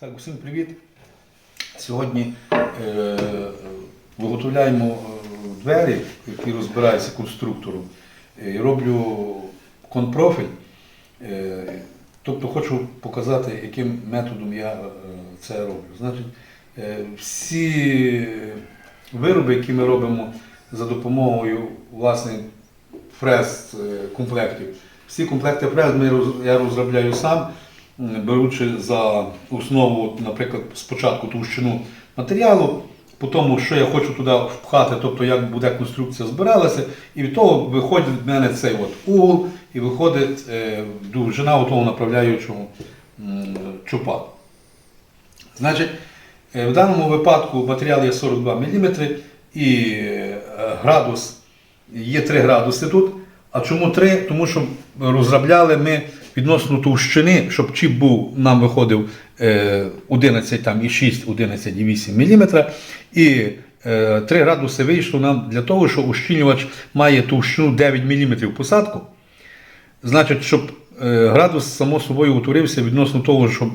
Так, усім привіт. Сьогодні е, виготовляємо е, двері, які розбираються конструктором. Е, І роблю конпрофіль. Е, тобто хочу показати, яким методом я е, це роблю. Значить, е, всі вироби, які ми робимо за допомогою власне фрез комплектів, всі комплекти фрез ми я розробляю сам, беручи за основу, наприклад, спочатку товщину матеріалу, по тому, що я хочу туди впхати, тобто як буде конструкція збиралася, і від того виходить в мене цей от угол і виходить е, довжина того направляючого чупа. Значить, е, в даному випадку матеріал є 42 мм і е, градус є 3 градуси тут. А чому 3? Тому що розробляли ми відносно товщини, щоб чіп був, нам виходив е, 11,6, 11,8 мм. І е, 3 градуси вийшло нам для того, що ущільнювач має товщину 9 мм посадку. Значить, щоб е, градус само собою утворився відносно того, що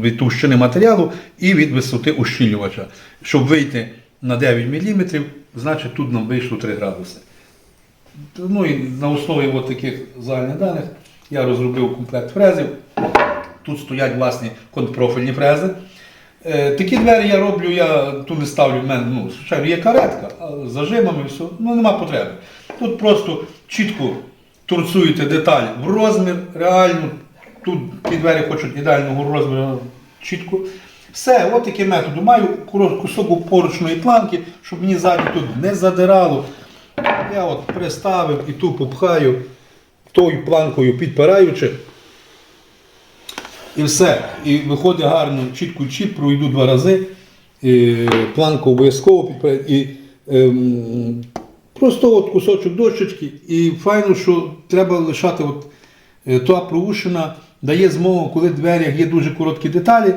від товщини матеріалу і від висоти ущільнювача. Щоб вийти на 9 мм, значить тут нам вийшло 3 градуси. Ну і на основі от таких загальних даних я розробив комплект фрезів. Тут стоять власні контрпрофільні фрези. Е, Такі двері я роблю, я тут не ставлю в мене, ну, звичайно, є каретка, а зажимами все, ну нема потреби. Тут просто чітко торцуєте деталь в розмір, реально. Тут ті двері хочуть ідеального розміру чітко. Все, от такий метод. Маю кусок поручної планки, щоб мені ззаді тут не задирало. Я от приставив і тупо пхаю тою планкою підпираючи. І все. І виходить гарно, чітко чіп, пройду два рази. І планку обов'язково підпираю. І ем, просто от кусочок дощечки. І файно, що треба лишати от, е, та проушина, дає змогу, коли в дверях є дуже короткі деталі.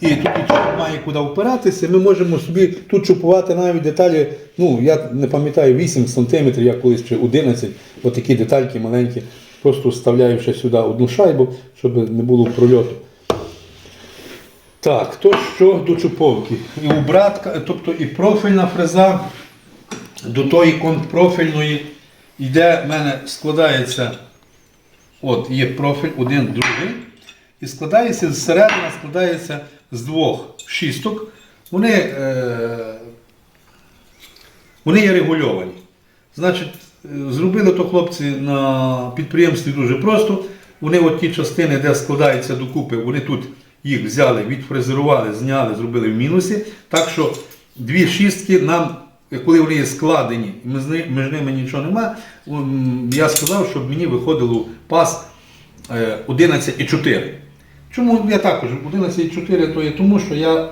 І тут чіп має куди впиратися, ми можемо собі тут чупувати навіть деталі, ну я не пам'ятаю, 8 см, я колись чи 11, отакі детальки маленькі, просто вставляю ще сюди одну шайбу, щоб не було прольоту. Так, то що до чуповки. І обратка, тобто і профільна фреза до тої контрпрофільної йде, в мене складається, от є профіль, один, другий. І складається зсередини, складається з двох шісток. Вони, е, вони є регульовані. Значить, е, зробили то хлопці на підприємстві дуже просто. Вони от ті частини, де складаються докупи, вони тут їх взяли, відфрезерували, зняли, зробили в мінусі. Так що дві шістки нам, коли вони є складені, між ними нічого нема, я сказав, щоб мені виходило пас е, 11,4. Чому я також 11,4 то є тому, що я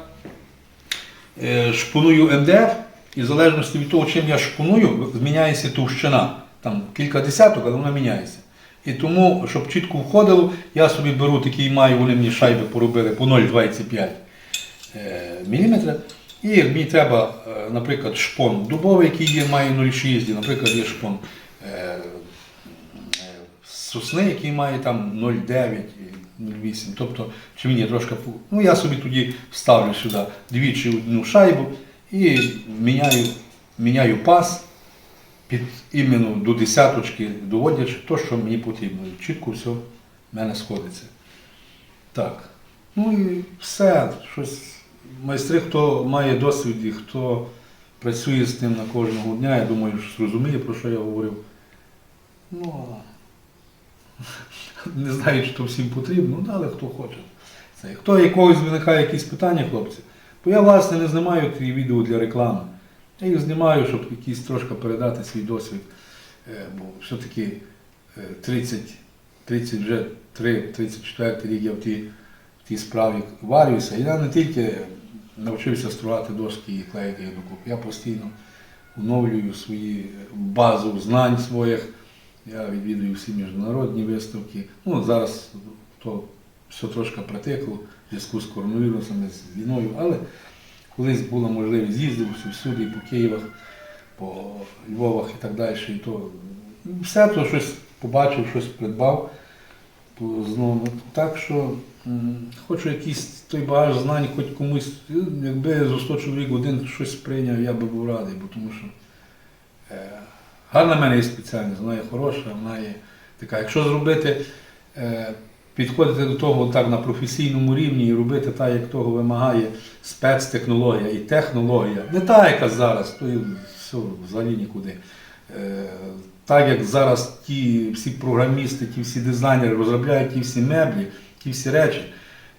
е, шпоную МДФ, і в залежності від того, чим я шпоную, зміняється товщина. Там кілька десяток, але вона міняється. І тому, щоб чітко входило, я собі беру такий маю, вони мені шайби поробили по 0,25 мм. І мені треба, е, наприклад, шпон дубовий, який є, має 0,6, наприклад, є шпон е, е, сосни, який має там 0,9, і 0,8. Тобто, чи мені трошки Ну, я собі тоді ставлю сюди двічі одну шайбу і міняю, міняю пас під іменно до десяточки, доводячи то, що мені потрібно. Чітко все в мене сходиться. Так. Ну і все. Щось. Майстри, хто має досвід і хто працює з тим на кожного дня, я думаю, що зрозуміє, про що я говорив. Ну, не знаю, чи то всім потрібно, ну, але хто хоче. Це. Хто якогось виникає якісь питання, хлопці, бо я власне не знімаю ті відео для реклами. Я їх знімаю, щоб якийсь трошки передати свій досвід. Е, Бо все-таки е, 30, 30 вже 3-34 рік я в тій, в тій справі варююся. І я не тільки навчився стругати дошки і клеїти їх докупи, я постійно оновлюю свої базу знань своїх. Я відвідую всі міжнародні виставки. Ну, зараз то все трошки притихло в зв'язку з коронавірусом, з війною, але колись була можливість їздив всюди, по Києвах, по Львовах і так далі. І то все то щось побачив, щось придбав. Знову. Так що хочу якийсь той багаж знань, хоч комусь, якби зо 100 чоловік один щось прийняв, я би був радий, бо тому що е, гарна в мене є спеціальність, вона є хороша, вона є така. Якщо зробити, е, підходити до того так на професійному рівні і робити так, як того вимагає спецтехнологія і технологія, не та, яка зараз, то і все, взагалі нікуди. Е, Так як зараз ті всі програмісти, ті всі дизайнери розробляють ті всі меблі, ті всі речі,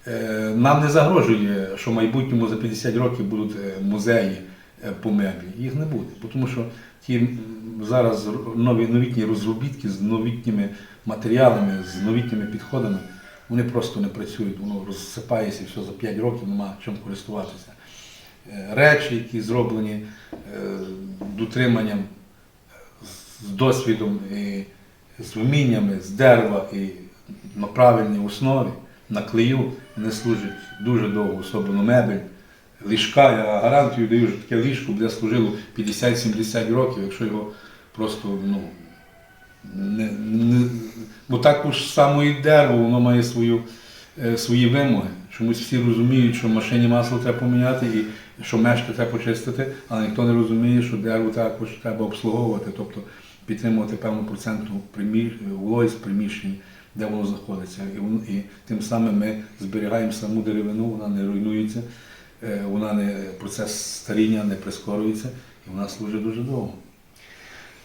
е, нам не загрожує, що в майбутньому за 50 років будуть музеї по меблі. Їх не буде. Тому що ті зараз нові новітні розробітки з новітніми матеріалами, з новітніми підходами, вони просто не працюють, воно розсипається і все за 5 років, нема чим користуватися. Е, Речі, які зроблені е, дотриманням з досвідом і з вміннями, з дерева і на правильній основі, на клею, не служать дуже довго, особливо мебель. Ліжка, я гарантію даю, що таке ліжко буде служило 50-70 років, якщо його просто ну, не, не, бо також само і дерево, воно має свою, е, свої вимоги. Чомусь всі розуміють, що машині масло треба поміняти і що мешки треба почистити, але ніхто не розуміє, що дерево також треба обслуговувати, тобто підтримувати певну процентну приміщ... вологість в де воно знаходиться. І, і тим самим ми зберігаємо саму деревину, вона не руйнується, вона не, процес старіння не прискорюється і вона служить дуже довго.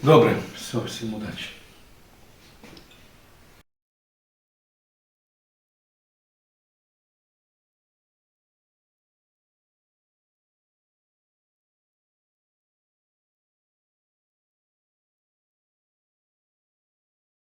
Добре, все, всім удачі.